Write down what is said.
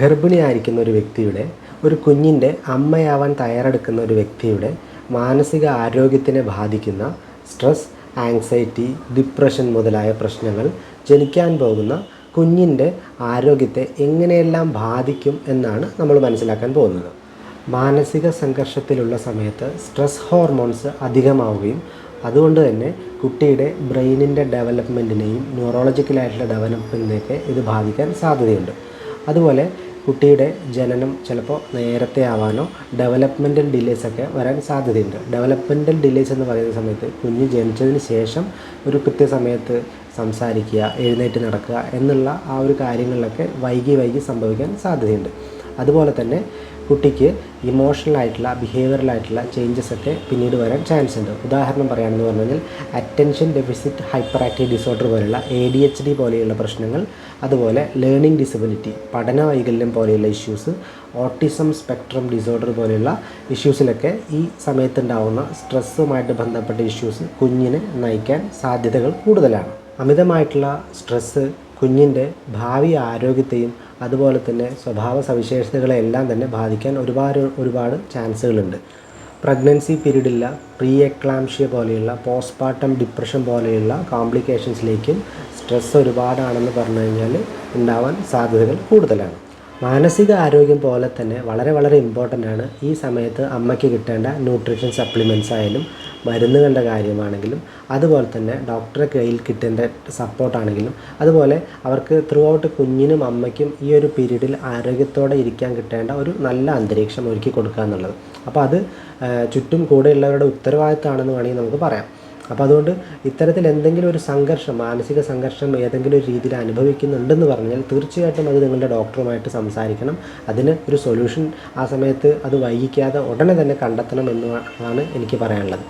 ഗർഭിണിയായിരിക്കുന്ന ഒരു വ്യക്തിയുടെ ഒരു കുഞ്ഞിന്റെ അമ്മയാവാൻ തയ്യാറെടുക്കുന്ന ഒരു വ്യക്തിയുടെ മാനസിക ആരോഗ്യത്തിനെ ബാധിക്കുന്ന സ്ട്രെസ് ആങ്സൈറ്റി ഡിപ്രഷൻ മുതലായ പ്രശ്നങ്ങൾ ജനിക്കാൻ പോകുന്ന കുഞ്ഞിന്റെ ആരോഗ്യത്തെ എങ്ങനെയെല്ലാം ബാധിക്കും എന്നാണ് നമ്മൾ മനസ്സിലാക്കാൻ പോകുന്നത്. മാനസിക സംഘർഷത്തിലുള്ള സമയത്ത് സ്ട്രെസ് ഹോർമോൺസ് അധികമാവുകയും അതുകൊണ്ട് തന്നെ കുട്ടിയുടെ ബ്രെയിനിന്റെ ഡെവലപ്മെന്റിനെയും ന്യൂറോളജിക്കലായിട്ടുള്ള ഡെവലപ്മെന്റിനെയൊക്കെ ഇത് ബാധിക്കാൻ സാധ്യതയുണ്ട്. അതുപോലെ കുട്ടിയുടെ ജനനം ചിലപ്പോൾ നേരത്തെ ആവാനോ ഡെവലപ്മെന്റൽ ഡിലേസ് ഒക്കെ വരാൻ സാധ്യതയുണ്ട്. ഡെവലപ്മെന്റൽ ഡിലേസ് എന്ന് പറയുന്ന സമയത്ത് കുഞ്ഞ് ജനിച്ചതിന് ശേഷം ഒരു കൃത്യസമയത്ത് സംസാരിക്കുക എഴുന്നേറ്റ് നടക്കുക എന്നുള്ള ആ ഒരു കാര്യങ്ങളിലൊക്കെ വൈകി വൈകി സംഭവിക്കാൻ സാധ്യതയുണ്ട്. അതുപോലെ തന്നെ കുട്ടിക്ക് ഇമോഷണൽ ആയിട്ടുള്ള ബിഹേവിയറൽ ആയിട്ടുള്ള ചേഞ്ചസ് ഒക്കെ പിന്നീട് വരാൻ ചാൻസ് ഉണ്ട്. ഉദാഹരണം പറയുകയാണെന്ന് പറഞ്ഞു കഴിഞ്ഞാൽ attention deficit hyper active disorder പോലെയുള്ള എ ഡി എച്ച് ഡി പോലെയുള്ള പ്രശ്നങ്ങൾ അതുപോലെ ലേണിംഗ് ഡിസബിലിറ്റി പഠന വൈകല്യം പോലെയുള്ള ഇഷ്യൂസ് ഓട്ടിസം സ്പെക്ട്രം ഡിസോർഡർ പോലെയുള്ള ഇഷ്യൂസിലൊക്കെ ഈ സമയത്തുണ്ടാവുന്ന സ്ട്രെസ്സുമായിട്ട് ബന്ധപ്പെട്ട ഇഷ്യൂസ് കുഞ്ഞിനെ നയിക്കാൻ സാധ്യതകൾ കൂടുതലാണ്. അമിതമായിട്ടുള്ള സ്ട്രെസ്സ് കുഞ്ഞിന്റെ ഭാവി ആരോഗ്യത്തെയും അതുപോലെ തന്നെ സ്വഭാവ സവിശേഷതകളെ എല്ലാം തന്നെ ബാധിക്കാൻ ഒരുപാട് ഒരുപാട് ചാൻസുകളുണ്ട്. പ്രഗ്നൻസി പീരീഡില്ല പ്രീ എക്ലാംഷ്യ പോലെയുള്ള പോസ്റ്റ്മോർട്ടം ഡിപ്രഷൻ പോലെയുള്ള കോംപ്ലിക്കേഷൻസിലേക്കും സ്ട്രെസ് ഒരുപാടാണെന്ന് പറഞ്ഞു കഴിഞ്ഞാൽ ഉണ്ടാവാൻ സാധ്യതകൾ കൂടുതലാണ്. മാനസിക ആരോഗ്യം പോലെ തന്നെ വളരെ വളരെ ഇമ്പോർട്ടന്റ് ആണ് ഈ സമയത്ത് അമ്മയ്ക്ക് കിട്ടേണ്ട ന്യൂട്രീഷൻ സപ്ലിമെന്റ്സ് ആയാലും മരുന്നുകളുടെ കാര്യമാണെങ്കിലും അതുപോലെ തന്നെ ഡോക്ടറെ കയ്യിൽ കിട്ടേണ്ട സപ്പോർട്ടാണെങ്കിലും അതുപോലെ അവർക്ക് ത്രൂ ഔട്ട് കുഞ്ഞിനും അമ്മയ്ക്കും ഈ ഒരു പീരീഡിൽ ആരോഗ്യത്തോടെ ഇരിക്കാൻ കിട്ടേണ്ട ഒരു നല്ല അന്തരീക്ഷം ഒരുക്കി കൊടുക്കുക എന്നുള്ളത്. അപ്പോൾ അത് ചുറ്റും കൂടെയുള്ളവരുടെ ഉത്തരവാദിത്തമാണെന്ന് വേണമെങ്കിൽ നമുക്ക് പറയാം. അപ്പോൾ അതുകൊണ്ട് ഇത്തരത്തിൽ എന്തെങ്കിലും ഒരു സംഘർഷം മാനസിക സംഘർഷം ഏതെങ്കിലും ഒരു രീതിയിൽ അനുഭവിക്കുന്നുണ്ടെന്ന് പറഞ്ഞാൽ തീർച്ചയായിട്ടും അത് നിങ്ങളുടെ ഡോക്ടറുമായിട്ട് സംസാരിക്കണം. അതിന് ഒരു സൊല്യൂഷൻ ആ സമയത്ത് അത് വൈകിക്കാതെ ഉടനെ തന്നെ കണ്ടെത്തണം എന്നാണ് എനിക്ക് പറയാനുള്ളത്.